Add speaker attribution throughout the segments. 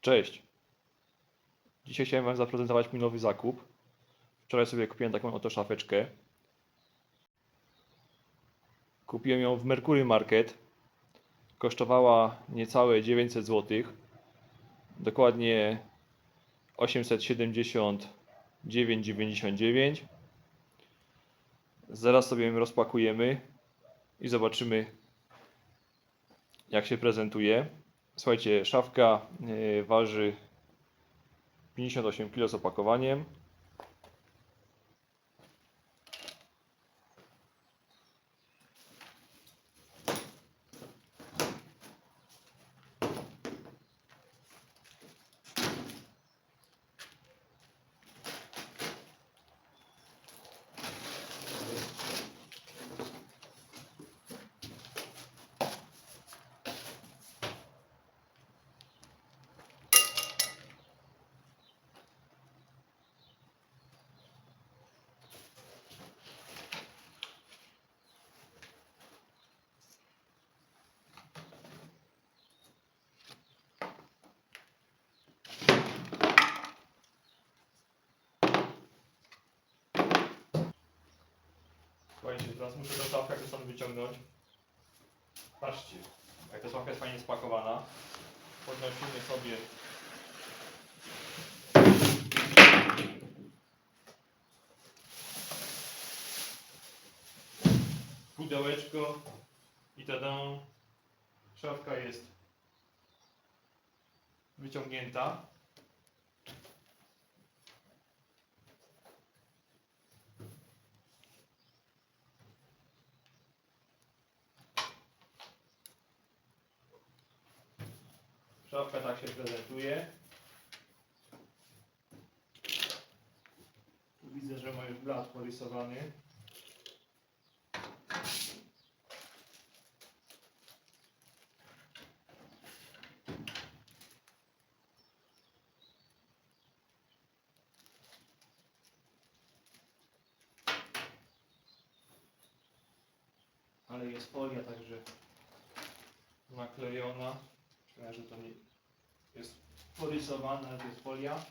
Speaker 1: Cześć. Dzisiaj chciałem Wam zaprezentować mój nowy zakup. Wczoraj sobie kupiłem taką oto szafeczkę. Kupiłem ją w Mercury Market. Kosztowała niecałe 900 zł. Dokładnie 879,99. Zaraz sobie ją rozpakujemy i zobaczymy jak się prezentuje. Słuchajcie, szafka yy, waży 58 kg z opakowaniem. Słuchajcie, teraz muszę tę szafkę wyciągnąć. Patrzcie, jak ta szafka jest fajnie spakowana. Podnosimy sobie pudełeczko i tada, szafka jest wyciągnięta. Szafka tak się prezentuje. Tu widzę, że ma już blat porysowany. Ale jest folia także naklejona. Myślałem, że to nie jest porysowane, ale to jest folia.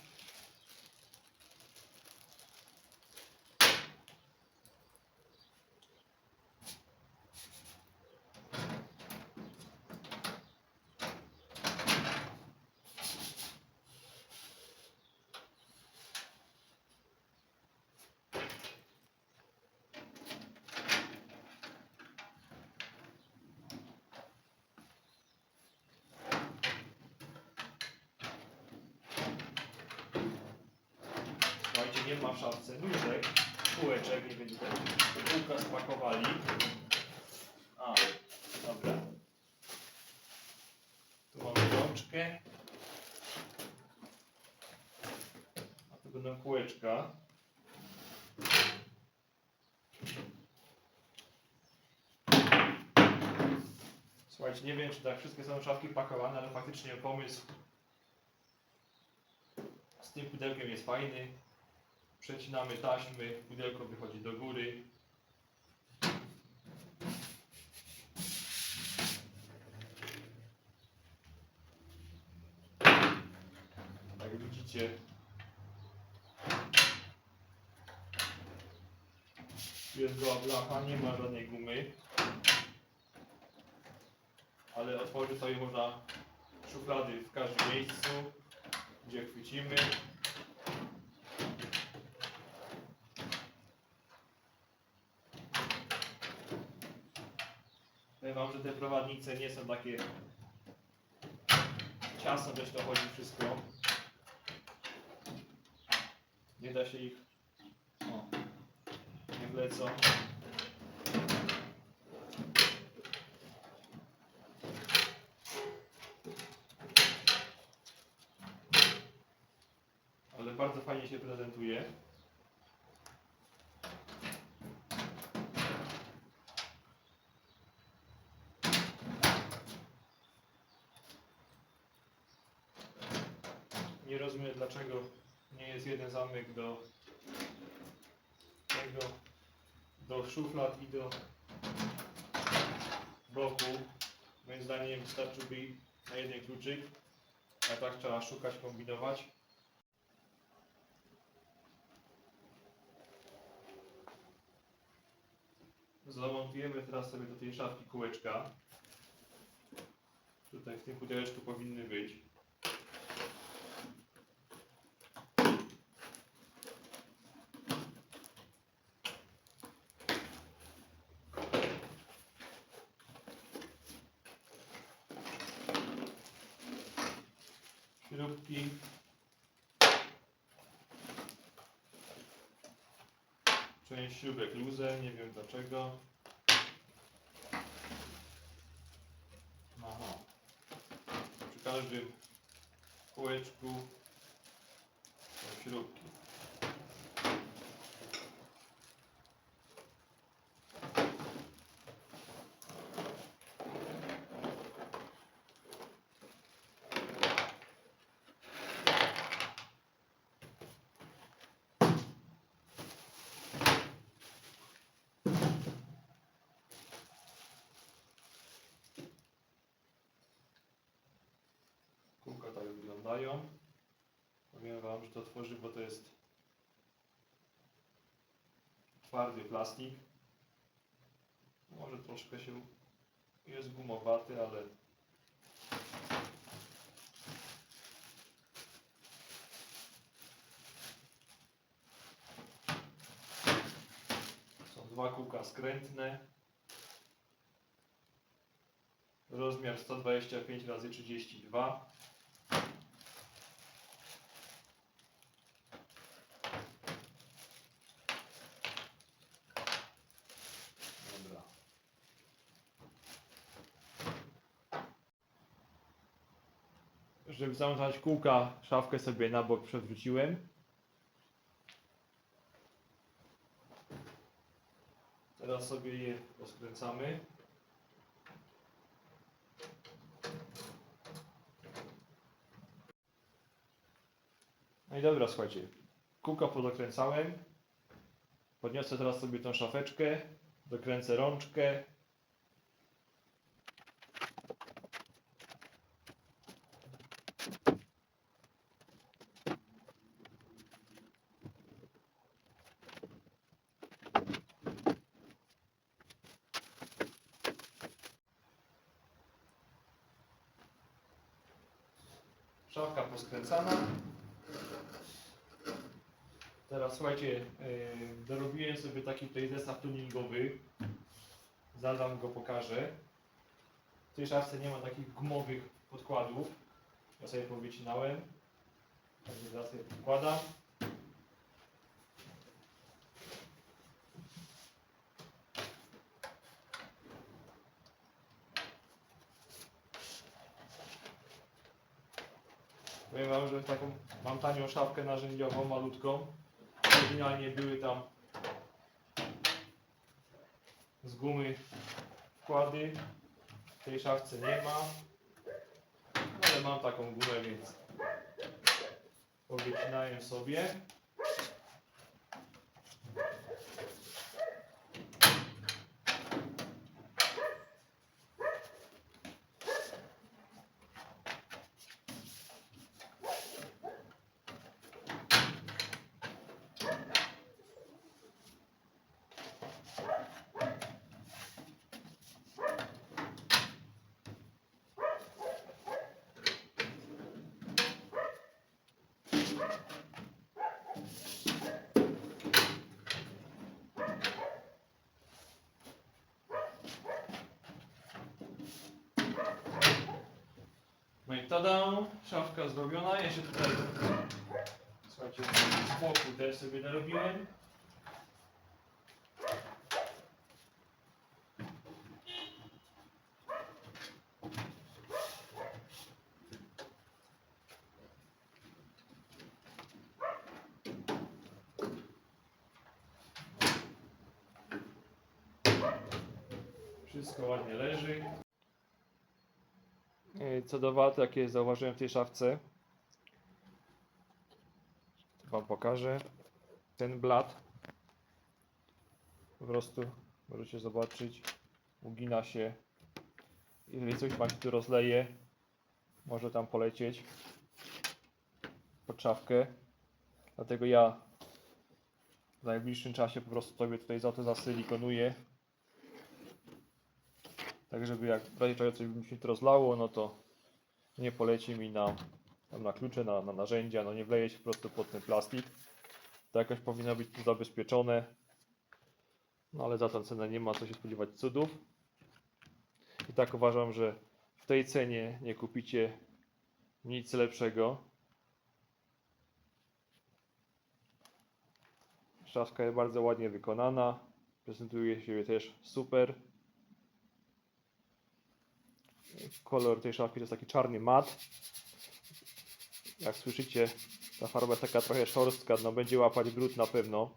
Speaker 1: Słuchajcie, nie ma w szafce nóżek, kółeczek, nie będzie tak kółka spakowali. A, dobra. Tu mamy rączkę. A tu będą kółeczka. Słuchajcie, nie wiem czy tak wszystkie są szafki pakowane, ale faktycznie pomysł z tym pudełkiem jest fajny. Przecinamy taśmy, pudełko wychodzi do góry. Jak widzicie, jest goła blacha, nie ma żadnej gumy. Ale otworzyć sobie można szuflady w każdym miejscu, gdzie chwycimy. Wam, że te prowadnice nie są takie ciasno dość to chodzi wszystko. Nie da się ich o, nie wlecą. Ale bardzo fajnie się prezentuje. Nie rozumiem dlaczego nie jest jeden zamek do tego, do szuflad i do bloku. Moim zdaniem wystarczyłby na jeden kluczyk. A tak trzeba szukać, kombinować. Zamontujemy teraz sobie do tej szafki kółeczka. Tutaj w tym pudełeczku powinny być. Śrubki. Część śrubek luzem, nie wiem dlaczego. Aha. Przy każdym kółeczku są śrubki. Kółka wyglądają. Powiem Wam, że to tworzywo to jest twardy plastik. Może troszkę się jest gumowaty, ale są dwa kółka skrętne. Rozmiar 125 razy 32. Dobra. Żeby zamontować kółka, szafkę sobie na bok przewróciłem. Teraz sobie je rozkręcamy. No i dobra, słuchajcie. Kółka podokręcałem. Podniosę teraz sobie tą szafeczkę. Dokręcę rączkę. Szafka poskręcana. Teraz słuchajcie, yy, dorobiłem sobie taki tutaj zestaw tuningowy. Zadam go, pokażę. W tej szafce nie ma takich gumowych podkładów. Ja sobie powycinałem. Także zaraz je podkładam. Powiem wam, że taką mam tanią szafkę narzędziową, malutką. Oryginalnie były tam z gumy wkłady. W tej szafce nie ma. Ale mam taką gumę, więc powycinałem sobie. Tada, szafka zrobiona. Jeszcze tutaj, słuchajcie, z boku też sobie narobiłem. Wszystko ładnie leży. Yy, Co do wad, jakie zauważyłem w tej szafce, Wam pokażę. Ten blat po prostu możecie zobaczyć, ugina się. Jeżeli coś Wam się tu rozleje, może tam polecieć. pod szafkę. Dlatego ja w najbliższym czasie po prostu tobie tutaj za to zasilikonuję. Tak żeby jak w razie czego coś mi się rozlało, no to nie poleci mi na, na klucze, na, na narzędzia, no nie wleje się po prostu pod ten plastik. To jakoś powinno być tu zabezpieczone. No ale za tę cenę nie ma co się spodziewać cudów. I tak uważam, że w tej cenie nie kupicie nic lepszego. Szafka jest bardzo ładnie wykonana. Prezentuje się też super. Kolor tej szafki to jest taki czarny mat. Jak słyszycie, ta farba jest taka trochę szorstka, no będzie łapać brud na pewno.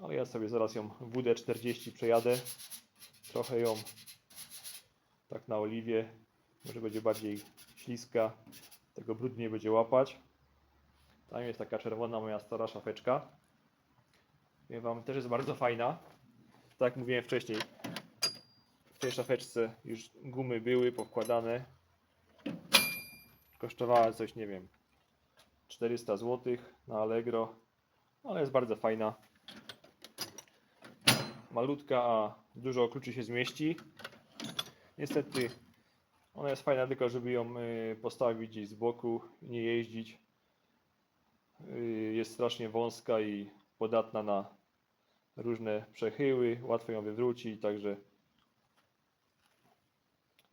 Speaker 1: Ale ja sobie zaraz ją WD-40 przejadę. Trochę ją tak na oliwie. Może będzie bardziej śliska. Tego brud nie będzie łapać. Tam jest taka czerwona moja stara szafeczka. Wam, też jest bardzo fajna. Tak jak mówiłem wcześniej, w tej szafeczce już gumy były powkładane. Kosztowała coś, nie wiem, 400 zł na Allegro, ale jest bardzo fajna. Malutka, a dużo kluczy się zmieści. Niestety ona jest fajna tylko, żeby ją y, postawić gdzieś z boku nie jeździć. Y, Jest strasznie wąska i podatna na różne przechyły, łatwo ją wywróci, także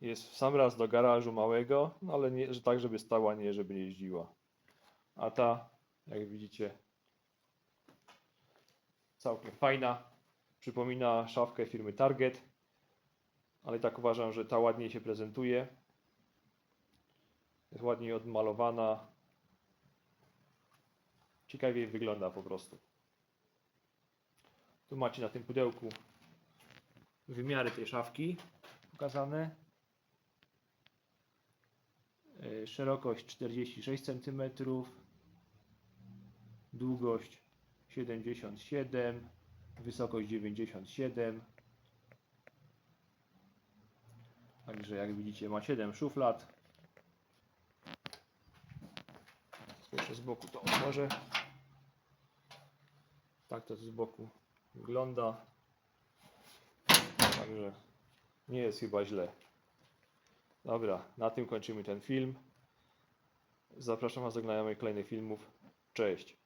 Speaker 1: jest w sam raz do garażu małego, no ale nie, że tak, żeby stała, nie żeby jeździła. A ta, jak widzicie, całkiem fajna. Przypomina szafkę firmy Target, ale tak uważam, że ta ładniej się prezentuje. Jest ładniej odmalowana. Ciekawiej wygląda po prostu. Tu macie na tym pudełku wymiary tej szafki pokazane. E, Szerokość 46 cm, długość 77, wysokość 97. Także jak widzicie ma 7 szuflad. Jeszcze z boku to otworzę. Tak to z boku wygląda. Także nie jest chyba źle. Dobra, na tym kończymy ten film. Zapraszam Was do oglądania moich kolejnych filmów. Cześć.